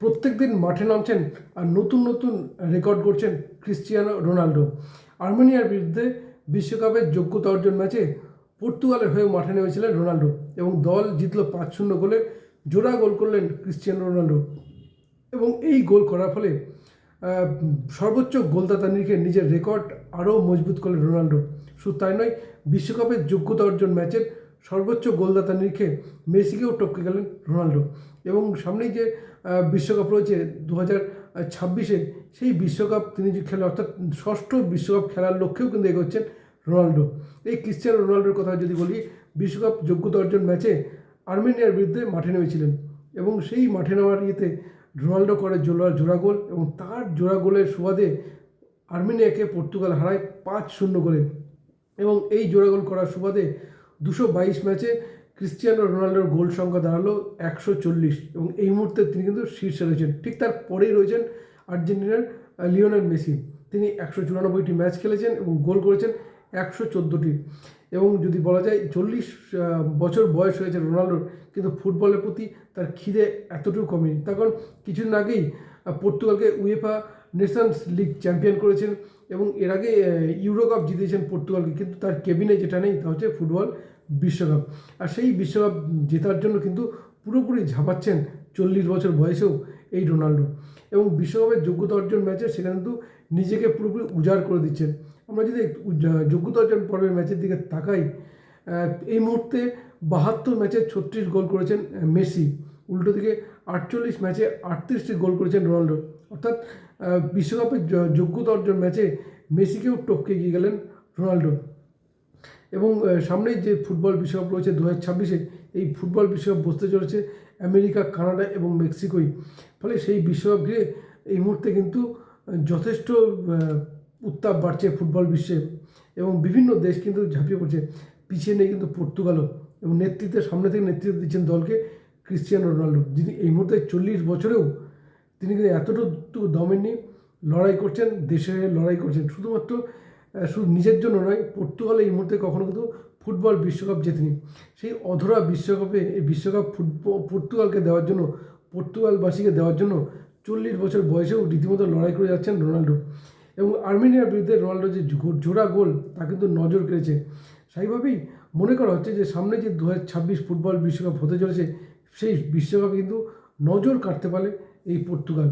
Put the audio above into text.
প্রত্যেক দিন মাঠে নামছেন আর নতুন নতুন রেকর্ড করছেন ক্রিশ্চিয়ানো রোনাল্ডো আর্মেনিয়ার বিরুদ্ধে বিশ্বকাপের যোগ্যতা অর্জন ম্যাচে পর্তুগালের হয়ে মাঠে নেমেছিলেন রোনাল্ডো এবং দল জিতল পাঁচ শূন্য গোলে জোড়া গোল করলেন ক্রিশ্চিয়ানো রোনাল্ডো এবং এই গোল করার ফলে সর্বোচ্চ গোলদাতা নিরিখে নিজের রেকর্ড আরও মজবুত করলেন রোনাল্ডো শুধু তাই নয়, বিশ্বকাপের যোগ্যতা অর্জন ম্যাচের সর্বোচ্চ গোলদাতা নিরিখে মেসিকেও টপকে গেলেন রোনাল্ডো এবং সামনেই যে বিশ্বকাপ রয়েছে দু হাজার ছাব্বিশে, সেই বিশ্বকাপ তিনি যে খেলেন অর্থাৎ ষষ্ঠ বিশ্বকাপ খেলার লক্ষ্যেও কিন্তু এগোচ্ছেন রোনাল্ডো এই ক্রিশ্চিয়ানো রোনাল্ডোর কথা যদি বলি, বিশ্বকাপ যোগ্যতা অর্জন ম্যাচে আর্মেনিয়ার বিরুদ্ধে মাঠে নেমেছিলেন। এবং সেই মাঠে নেওয়ার ইয়েতে রোনাল্ডো করে জোড়া জোড়া গোল এবং তার জোড়া গোলের সুবাদে আর্মেনিয়াকে পর্তুগাল হারায় পাঁচ শূন্য গোলে। এবং এই জোড়া গোল করার সুবাদে দুশো বাইশ ম্যাচে ক্রিশ্চিয়ানো রোনাল্ডোর গোল সংখ্যা দাঁড়াল একশো চল্লিশ এবং এই মুহূর্তে তিনি কিন্তু শীর্ষে রয়েছেন। ঠিক তার পরেই রয়েছেন আর্জেন্টিনার লিওনেল মেসি। তিনি একশো চুরানব্বইটি ম্যাচ খেলেছেন এবং গোল করেছেন একশো চোদ্দোটি। এবং যদি বলা যায় চল্লিশ বছর বয়স হয়েছে রোনাল্ডোর, কিন্তু ফুটবলের প্রতি তার খিদে এতটুকু কমেনি। তখন কিছুদিন আগেই পর্তুগালকে উয়েফা নেশনস লিগ চ্যাম্পিয়ন করেছেন এবং এর আগে ইউরো কাপ জিতেছেন পর্তুগালকে, কিন্তু তার কেবিনে যেটা নেই তা হচ্ছে ফুটবল বিশ্বকাপ। আর সেই বিশ্বকাপ জেতার জন্য কিন্তু পুরোপুরি ঝাঁপাচ্ছেন চল্লিশ বছর বয়সেও এই রোনাল্ডো। এবং বিশ্বকাপের যোগ্যতা অর্জন ম্যাচে সেখানে কিন্তু নিজেকে পুরোপুরি উজাড় করে দিচ্ছেন। আমরা যদি যোগ্যতা অর্জন পর্বের ম্যাচের দিকে তাকাই এই মুহূর্তে বাহাত্তর ম্যাচে ছত্রিশ গোল করেছেন মেসি। উল্টো দিকে আটচল্লিশ ম্যাচে আটত্রিশটি গোল করেছেন রোনাল্ডো। অর্থাৎ বিশ্বকাপের যোগ্যতা অর্জন ম্যাচে মেসিকেও টপকে গিয়ে গেলেন রোনাল্ডো। এবং সামনেই যে ফুটবল বিশ্বকাপ রয়েছে দু হাজার ছাব্বিশে, এই ফুটবল বিশ্বকাপ বসতে চলেছে আমেরিকা, কানাডা এবং মেক্সিকোই ফলে সেই বিশ্বকাপ ঘিরে এই মুহূর্তে কিন্তু যথেষ্ট উত্তাপ বাড়ছে ফুটবল বিশ্বে। এবং বিভিন্ন দেশ কিন্তু ঝাঁপিয়ে পড়ছে। পিছিয়ে নেই কিন্তু পর্তুগালও। এবং নেতৃত্বের, সামনে থেকে নেতৃত্ব দিচ্ছেন দলকে। ক্রিশ্চিয়ানো রোনাল্ডো, যিনি এই মুহূর্তে চল্লিশ বছরেও তিনি কিন্তু এতটুকু দমে নিয়ে লড়াই করছেন, দেশে লড়াই করছেন। শুধুমাত্র শুধু নিজের জন্য নয়, পর্তুগাল এই মুহূর্তে কখনো কিন্তু ফুটবল বিশ্বকাপ জেতেনি। সেই অধরা বিশ্বকাপে, এই বিশ্বকাপ ফুটবল পর্তুগালকে দেওয়ার জন্য, পর্তুগালবাসীকে দেওয়ার জন্য চল্লিশ বছর বয়সেও রীতিমতো লড়াই করে যাচ্ছেন রোনাল্ডো। এবং আর্মেনিয়ার বিরুদ্ধে রোনাল্ডো যে জোড়া গোল, তা কিন্তু নজর কেড়েছে। সেইভাবেই মনে করা হচ্ছে যে সামনে যে দু ফুটবল বিশ্বকাপ হতে চলেছে সেই বিশ্বকাপে কিন্তু নজর কাটতে পারে এই পর্তুগাল।